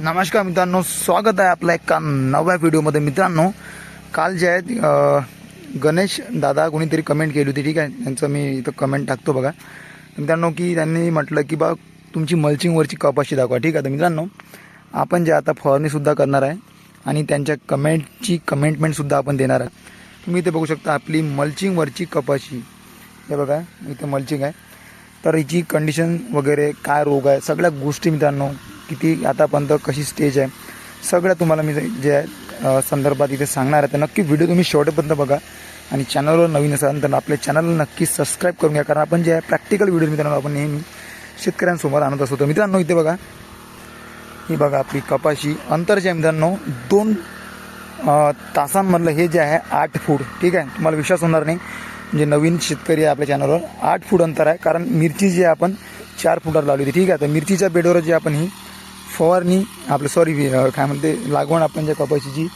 नमस्कार मित्रांनो स्वागत आहे आपल्या एका नव्या व्हिडिओमध्ये. मित्रांनो काल जे आहेत गणेश दादा कोणीतरी कमेंट केली होती ठीक आहे? त्यांचं मी इथं कमेंट टाकतो बघा. मित्रांनो की त्यांनी म्हटलं की बा तुमची मल्चिंगवरची कपाशी दाखवा. ठीक आहे? तर मित्रांनो आपण जे आता फवारणीसुद्धा करणार आहे आणि त्यांच्या कमेंटची कमेंटमेंटसुद्धा आपण देणार आहे. तुम्ही इथे बघू शकता आपली मल्चिंगवरची कपाशी हे बघा इथे मल्चिंग आहे. तर हिची कंडिशन वगैरे काय रोग आहे सगळ्या गोष्टी मित्रांनो किती आतापर्यंत कशी स्टेज आहे सगळ्या तुम्हाला मी जे संदर्भात इथे सांगणार आहे. तर नक्की व्हिडिओ तुम्ही शेवटपर्यंत बघा आणि चॅनलवर नवीन असाल तर आपल्या चॅनलला नक्की सबस्क्राईब करून घ्या. कारण आपण जे आहे प्रॅक्टिकल व्हिडिओ मित्रांनो आपण नेहमी शेतकऱ्यांसमोर आणत असतो. तर मित्रांनो इथे बघा. ही बघा आपली कपाशी. अंतर जे आहे मित्रांनो दोन तासांमधलं हे जे आहे आठ फूट. ठीक आहे? तुम्हाला विश्वास होणार नाही. म्हणजे नवीन शेतकरी आहे आपल्या चॅनलवर आठ फूट अंतर आहे. कारण मिरची जी आहे आपण चार फुटावर लावली होती. ठीक आहे? तर मिरचीच्या बेडवर जी आपण ही फवारणी आपलं सॉरी काय म्हणते लागवण आपण ज्या कपाशीची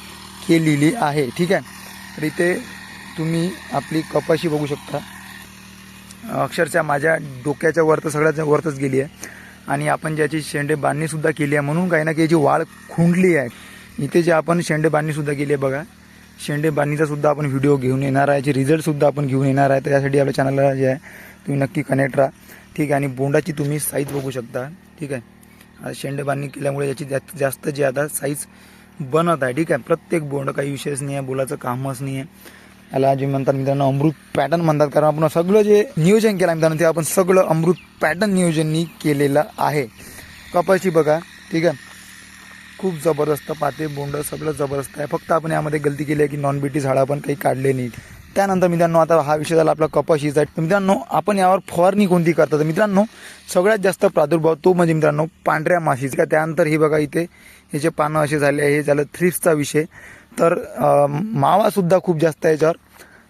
केलेली आहे ठीक आहे? तर इथे तुम्ही आपली कपाशी बघू शकता. अक्षरशः माझ्या डोक्याच्या वर तर वरतच गेली आहे. आणि आपण ज्याची शेंडे बांधणीसुद्धा केली आहे म्हणून काही ना काही याची वाळ खुंडली आहे. इथे जे आपण शेंडे बांधणीसुद्धा केली आहे बघा. शेंडे बांधणीचासुद्धा आपण व्हिडिओ घेऊन येणार आहे. याचे रिझल्टसुद्धा आपण घेऊन येणार आहे तर यासाठी आपल्या चॅनलला जे आहे. तुम्ही नक्की कनेक्ट राहा. ठीक आहे आणि बोंडाची तुम्ही साईज बघू शकता. ठीक आहे. शेंड बांधणी केल्यामुळे याची जास्त जास्त जे आता साईज बनत आहे ठीक आहे? प्रत्येक बोंड काही विषयच नाही आहे बोलाचं कामच नाही आहे याला जे म्हणतात मित्रांनो अमृत पॅटर्न म्हणतात. कारण आपण सगळं जे नियोजन केलं मित्रांनो ते आपण सगळं अमृत पॅटर्न नियोजननी केलेलं आहे. कपाशी बघा ठीक आहे? खूप जबरदस्त पाते बोंड सगळं जबरदस्त आहे. फक्त आपण यामध्ये गलती केली आहे की नॉन बीटी झाडं आपण काही काढले नाहीत. त्यानंतर मित्रांनो आता हा विषय झाला आपला कपाशीचा तर मित्रांनो आपण यावर फवारणी कोणती करतात? तर मित्रांनो सगळ्यात जास्त प्रादुर्भाव तो म्हणजे मित्रांनो पांढऱ्या माशीचा त्यानंतर हे बघा इथे ह्याचे पानं असे झाले आहे हे झालं थ्रिप्सचा विषय. तर मावासुद्धा खूप जास्त आहे याच्यावर.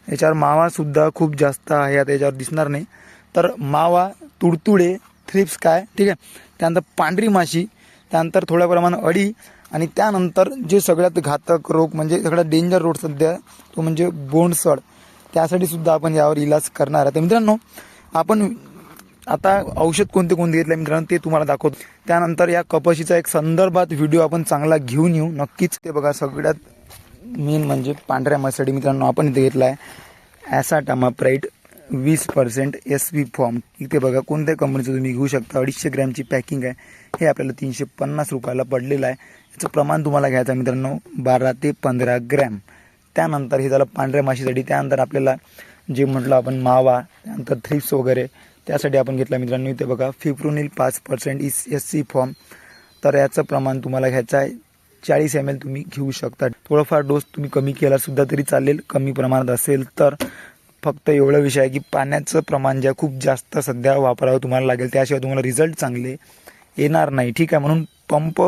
याच्यावर मावासुद्धा खूप जास्त आहे आता याच्यावर दिसणार नाही. तर मावा तुडतुडे थ्रिप्स काय? ठीक आहे? त्यानंतर पांढरी माशी त्यानंतर थोड्या प्रमाणात अडी आणि त्यानंतर जे सगळ्यात घातक रोग म्हणजे सगळ्यात डेंजर रोग सध्या तो म्हणजे बोंडसड. त्यासाठी सुद्धा आपण यावर इलाज करणार आहे. तर मित्रांनो आपण आता औषध कोणते कोणते घेतले मित्रांनो ते तुम्हाला दाखवतो. त्यानंतर या कपाशीचा एक संदर्भात व्हिडिओ आपण चांगला घेऊन येऊ. नक्कीच ते बघा सगळ्यात मेन म्हणजे पांढऱ्या मसाडी मित्रांनो आपण इथे घेतला आहे ॲसाटामा प्राईट वीस पर्सेंट एस व्ही फॉर्म इथे बघा कोणत्या कंपनीचं तुम्ही घेऊ शकता? अडीचशे ग्रॅमची पॅकिंग आहे. हे आपल्याला तीनशे पन्नास रुपयाला पडलेलं आहे. याचं प्रमाण तुम्हाला घ्यायचं आहे मित्रांनो बारा ते पंधरा ग्रॅम. त्यानंतर हे झालं पांढऱ्या माशीसाठी. त्यानंतर आपल्याला जे म्हटलं आपण मावा त्यानंतर थ्रिप्स वगैरे त्यासाठी आपण घेतला मित्रांनो. इथे बघा फिप्रोनिल पाच percent is S C form तर याचं प्रमाण तुम्हाला घ्यायचं आहे. चाळीस एम एल तुम्ही घेऊ शकता. थोडंफार डोस तुम्ही कमी केला सुद्धा तरी चालेल. कमी प्रमाणात असेल तर फक्त एवढा विषय आहे की पाण्याचं प्रमाण जे खूप जास्त सध्या वापरावं तुम्हाला लागेल. त्याशिवाय तुम्हाला रिझल्ट चांगले येणार नाही. ठीक आहे म्हणून पंप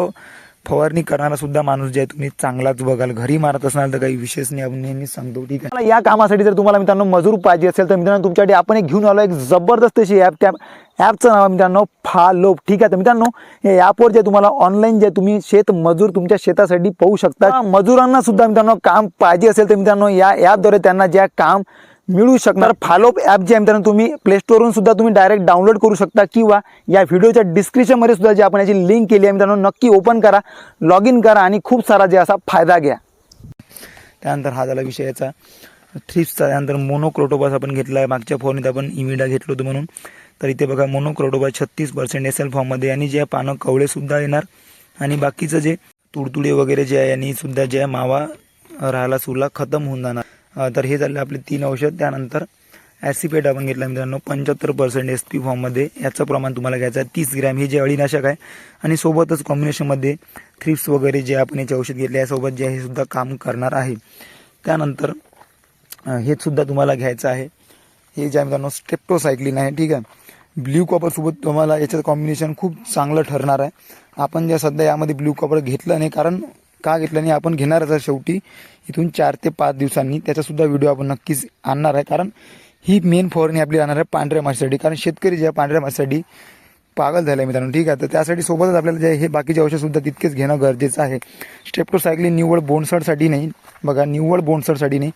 फवारणी करणारा सुद्धा माणूस जे आहे तुम्ही चांगलाच बघाल. घरी मारत असणार तर काही विशेष नाही आपण सांगतो. ठीक आहे. या कामासाठी जर तुम्हाला मित्रांनो मजूर पाहिजे असेल तर मित्रांनो तुमच्यासाठी आपण एक घेऊन आलो एक जबरदस्त अशी ॲप त्या ॲपचं नाव आहे मित्रांनो फालोप. ठीक आहे तर मित्रांनो या ॲपवर जे तुम्हाला ऑनलाईन जे तुम्ही शेत मजूर तुमच्या शेतासाठी पाहू शकता. मजुरांना सुद्धा मित्रांनो काम पाहिजे असेल तर मित्रांनो या ॲपद्वारे त्यांना ज्या काम मिळू शकणार. फालोप ॲप जे आहे मित्रांनो तुम्ही प्ले स्टोरवरून सुद्धा तुम्ही डायरेक्ट डाउनलोड करू शकता किंवा या व्हिडिओच्या डिस्क्रिप्शनमध्ये सुद्धा जे आपण याची लिंक केली आहे मित्रांनो नक्की ओपन करा लॉग इन करा आणि खूप सारा जे असा फायदा घ्या. त्यानंतर हा झाला विषयाचा थ्रिप्सचा त्यानंतर मोनोक्रोटोबास आपण घेतला आहे. मागच्या फवारणीत आपण इमिडा घेतलं होतं म्हणून. तर इथे बघा मोनोक्रोटोबा छत्तीस पर्सेंट एस एल फॉर्ममध्ये आणि जे पानं कवळेसुद्धा येणार. आणि बाकीचं जे तुडतुडे वगैरे जे आहे यांनी सुद्धा जे मावा राहायला सुरला खतम होऊन जाणार. तर हे झाले आपले तीन औषध. त्यानंतर ॲसिपेट आपण घेतला मित्रांनो. पंच्याहत्तर पर्सेंट एस पी फॉर्ममध्ये याचं प्रमाण तुम्हाला घ्यायचं आहे. तीस ग्रॅम हे जे अळीनाशक आहे आणि सोबतच कॉम्बिनेशनमध्ये थ्रिप्स वगैरे जे आपण याचे औषध घेतले यासोबत जे हे सुद्धा काम करणार आहे. त्यानंतर अं, हे सुद्धा तुम्हाला घ्यायचं आहे. हे जे आहे मित्रांनो स्टेप्टोसायक्लिन आहे ठीक आहे? ब्ल्यू कॉपरसोबत तुम्हाला याचं कॉम्बिनेशन खूप चांगलं ठरणार आहे. आपण जे सध्या यामध्ये ब्ल्यू कॉपर घेतलं नाही कारण का घेतलं नाही आपण घेणारच आहे शेवटी. इथून चार ते पाच दिवसांनी त्याचासुद्धा व्हिडिओ आपण नक्कीच आणणार आहे. कारण ही मेन फवारणी आपली राहणार आहे पांढऱ्या माशीसाठी. कारण शेतकरी जे आहे पांढऱ्या माशीसाठी पागल झालं आहे मित्रांनो ठीक आहे. तर त्यासाठी सोबतच आपल्याला जे हे बाकीचे औषधसुद्धा तितकेच घेणं गरजेचं आहे. स्टेप्टोसायक्लिन निव्वळ बोनसडसाठी नाही. बघा निव्वळ बोनसडसाठी नाही.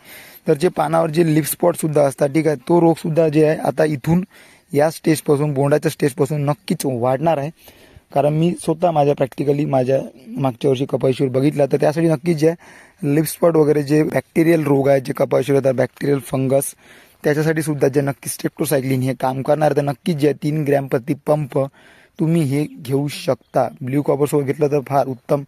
तर जे पानावर जे लिप स्पॉटसुद्धा असतात ठीक आहे तो रोगसुद्धा जे आहे आता इथून या स्टेजपासून बोंडाच्या स्टेजपासून नक्कीच वाढणार आहे. कारण मी स्वतः माझ्या प्रॅक्टिकली माझ्या मागच्या वर्षी कपाशीवर बघितला. तर त्यासाठी नक्कीच जे लिपस्पॉट वगैरे जे बॅक्टेरियल रोग आहेत जे कपाशीवर येतात बॅक्टेरियल फंगस त्याच्यासाठी सुद्धा जे नक्की स्टेप्टोसायक्लिन हे काम करणार. तर नक्कीच जे तीन ग्रॅम प्रति पंप तुम्ही हे घेऊ शकता. ब्ल्यू कॉपरसोबत घेतलं तर फार उत्तम.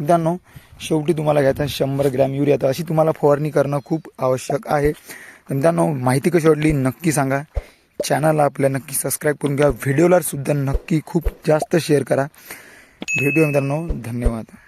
मित्रांनो शेवटी तुम्हाला घ्यायचं शंभर ग्रॅम युरिया तर अशी तुम्हाला फवारणी करणं खूप आवश्यक आहे. तर मित्रांनो माहिती कशी वाटली नक्की सांगा. चॅनलला आपल्या नक्की सबस्क्राईब करून घ्या. व्हिडिओला सुद्धा नक्की खूप जास्त शेअर करा. व्हिडिओ मित्रांनो धन्यवाद.